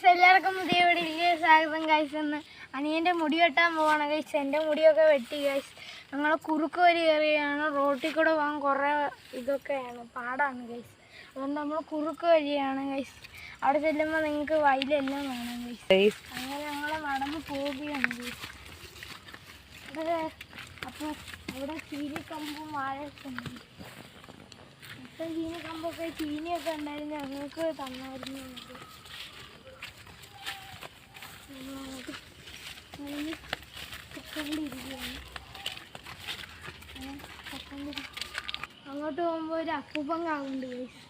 Guys എല്ലാവർക്കും പുതിയ video സ്വാഗതം ഗൈസ് എന്ന് അനിയന്റെ മുടി വെട്ടാൻ പോവാണ് ഗൈസ് എന്റെ മുടിയൊക്കെ വെട്ടി ഗൈസ് ഞങ്ങൾ കുറുക്ക് വരി കയറിയാണ് റോട്ടിൽ കൂടെ പോകാൻ കുറേ ഇതൊക്കെയാണ് പാടാണ് ഗൈസ് അതുകൊണ്ട് നമ്മൾ കുറുക്ക് വഴിയാണ് ഗൈസ് അവിടെ ചെല്ലുമ്പോൾ നിങ്ങൾക്ക് വയലെല്ലാം വേണം ഗൈസ് അങ്ങനെ ഞങ്ങൾ നടന്ന് പോവുകയാണ് ഗൈസ് അപ്പോൾ അവിടെ ചീനിക്കമ്പും വാഴയൊക്കെ ഉണ്ട്. ഇപ്പം ചീനിക്കമ്പൊക്കെ ചീനിയൊക്കെ ഉണ്ടായിരുന്നു ഞങ്ങൾക്ക് തന്നായിരുന്നു നമുക്ക് നമ്മളത് അങ്ങനെ പൊക്കോണ്ടിരിക്കുകയാണ്. അങ്ങനെ പൊക്കോണ്ടിരിക്കുകയാണ്. അങ്ങോട്ട് പോകുമ്പോൾ ഒരു അപ്പൂപ്പൻ കാവുണ്ട് ഗൈസ്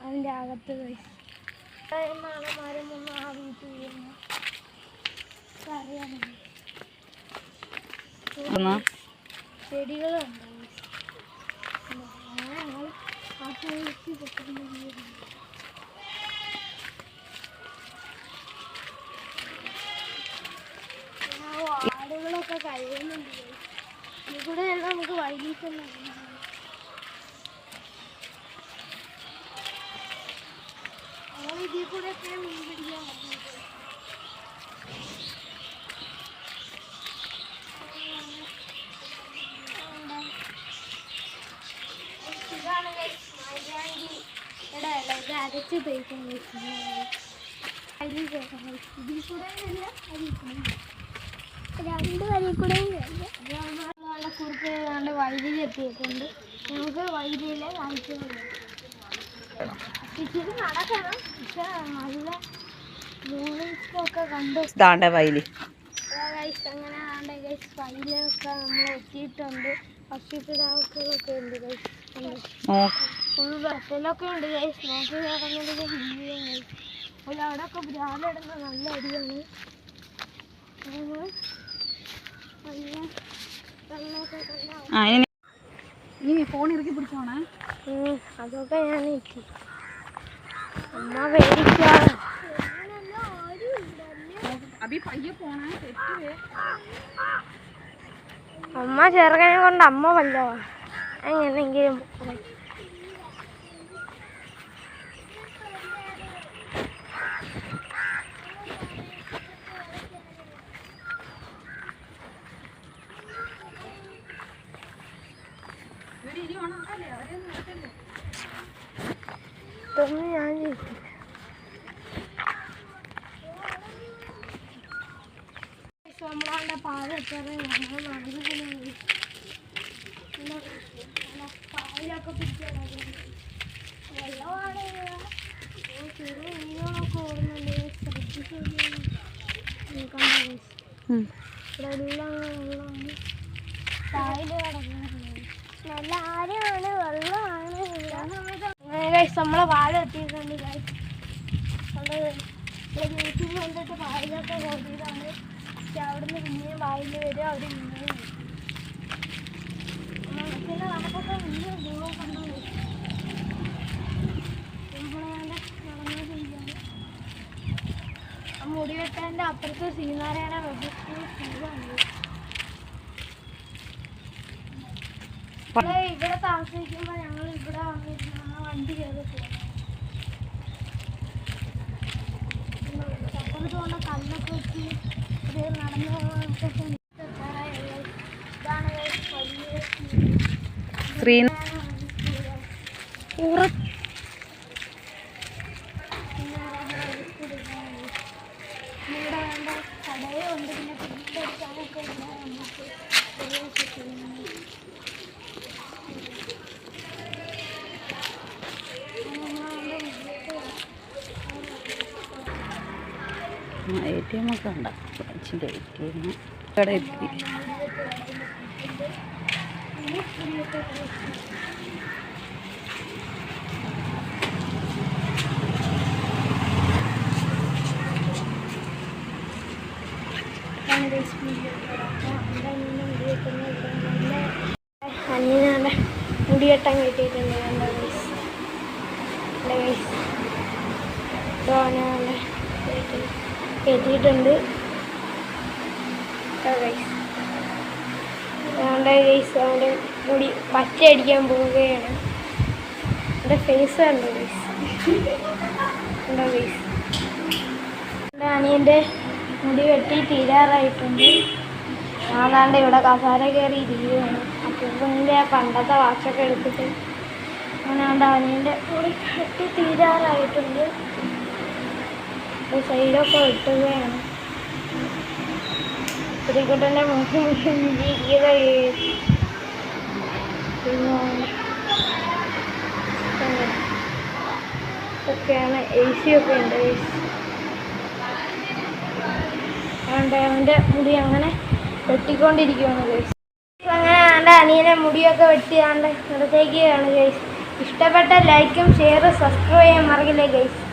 അതിന്റെ അകത്ത് ഗൈസ് ഒന്ന് ആ വീട്ടിൽ ചെടികളുണ്ട് ഞങ്ങൾ ആ പോയിട്ട് പൊക്കോണ്ടിരിക്കുകയാണ് വാടുകളൊക്കെ കഴിയുന്നുണ്ട് guys. ഇതിൽ കൂടെ എല്ലാം നമുക്ക് വൈകിട്ട് ഞങ്ങൾ ഇതിൽ കൂടെ ഒക്കെ മീൻ പിടിക്കാൻ പറ്റുന്നത് ഇതാണ് guys മൈലാഞ്ചി ഇവിടെ അല്ല ഇത് അരച്ച് തേക്കാൻ വെക്കുന്നത് അതിൽ ചേർക്കാം guys. ഇതിൽ കൂടെ അല്ല അതിൽ കൂടെ രണ്ട് വരി കൂടെ കുറുക്ക് ഞങ്ങളുടെ വൈദ്യുതി എത്തിയിട്ടുണ്ട് നമുക്ക് വൈദ്യുതിയിലെ കാഴ്ചകളുണ്ട് ഇച്ചിരി നടക്കണം പക്ഷെ നല്ല മൂവിങ്സൊക്കെ കണ്ടു ദാണ്ട വയലി അങ്ങനെ ആണ്ട് ഗൈസ് വയലൊക്കെ നമ്മൾ എത്തിയിട്ടുണ്ട് പക്ഷിക്കിടാക്കളൊക്കെ ഉണ്ട് ഗൈസ് ഫുൾ ബസ്സിലൊക്കെ ഉണ്ട് ഗൈസ് നോക്കി ഹിന്ദിയും ഗൈസ് അപ്പോൾ അവിടെയൊക്കെ ബ്രാലിടുന്ന നല്ല അടിയാണ് അങ്ങനെ നല്ല വെള്ളമൊക്കെ കണ്ടാ ആ ഇനി നീ ഫോൺ ഇറക്കി പിടിച്ചോണേ. അതൊക്കെ ഞാൻ അമ്മ തെറ്റുവേ. അമ്മ ചെറുക്കനെ കൊണ്ട് അമ്മ വല്ലോ എങ്ങനെങ്കിലും പോയി. ഇതൊന്നും ഞാൻ ചെയ്തില്ല നമ്മളവിടെ പാലെത്തറ ഞങ്ങൾ നടന്നു പോകുന്നത് പാലൊക്കെ പിടിച്ചാണ് വെള്ളമാണ്. ചെറിയ മീനുകളൊക്കെ ഓടുന്നുണ്ട്. ശ്രദ്ധിച്ചു ഇവിടെ എല്ലാം വെള്ളമാണ്. പായൽ കിടക്കുന്നുണ്ട്. നല്ല ആഴമാണ് വെള്ളമാണ്. അങ്ങനെ നമ്മളെ വാഴ എത്തിയിട്ടുണ്ട് ഗൈസ് നമ്മൾ ഇവിടെ യൂട്യൂബ് കണ്ടിട്ട് പായലൊക്കെ അവിടെ പക്ഷെ അവിടുന്ന് പിന്നെയും പായൽ വരും അവിടെ. പിന്നെ നമുക്കൊക്കെ വലിയ ദൂരം കണ്ടു? നമ്മളങ്ങനെ നടന്നുകൊണ്ടിരിക്കുകയാണ് ആ മുടി വെട്ടാന്റെ അപ്പുറത്ത് ശ്രീനാരായണ ഇവിടെ ഇവിടെ താമസിക്കുമ്പോൾ ഞങ്ങൾ ഇവിടെ വന്നിരുന്ന വണ്ടി കയറി പോകും ചപ്പലത്ത് കല്ലൊക്കെ വെച്ച് ഇത് നടന്നു ഉണ്ട്. ഇതാണ് ശ്രീ ഉറ ഇവിടെ വേണ്ട കടയുണ്ട് പിന്നെ പിടിച്ചെടുക്കാനൊക്കെ ഉണ്ട് നമുക്ക് ചെറിയ ചെയ്യുന്നത് എ ടി എം ഒക്കെ ഉണ്ട്. അച്ഛന്റെ എ ടി എം ഇവിടെ എത്തി. അനിയനാണ് മുടിയെട്ടാൻ കിട്ടിയിട്ടുണ്ട് എന്റെ വയസ്സ് എന്റെ വയസ്സ് ധോനാണ് കയറ്റിയിട്ടുണ്ട്. അവന്റെ മുടി പച്ച അടിക്കാൻ പോവുകയാണ്. എന്റെ ഫേസ് കണ്ടോ ഗൈസ് ഉണ്ടോ ഗൈസ് അനിയന്റെ മുടി വെട്ടി തീരാറായിട്ടുണ്ട്. ഞാനാണ്ട് ഇവിടെ കസാര കയറി ഇരിക്കുകയാണ്. അപ്പൂപ്പന്റെ പണ്ടത്തെ വാച്ചൊക്കെ എടുത്തിട്ട് അനിയന്റെ അനിയന്റെ മുടി വെട്ടി തീരാറായിട്ടുണ്ട്. സൈഡൊക്കെ വെട്ടുകയാണ് ശ്രീകുട്ടന്റെ മുഖം ഒക്കെയാണ് എ സി ഒക്കെ ഉണ്ട് അതുകൊണ്ട് അവന്റെ മുടി അങ്ങനെ വെട്ടിക്കൊണ്ടിരിക്കുകയാണ് ഗൈസ് അങ്ങനെ അവന്റെ അനിയനെ മുടിയൊക്കെ വെട്ടിയാണ്ട് നടത്തേക്കുകയാണ് ഗൈസ് ഇഷ്ടപ്പെട്ട ലൈക്കും ഷെയറും സബ്സ്ക്രൈബ് ചെയ്യാൻ മറക്കില്ലേ ഗൈസ്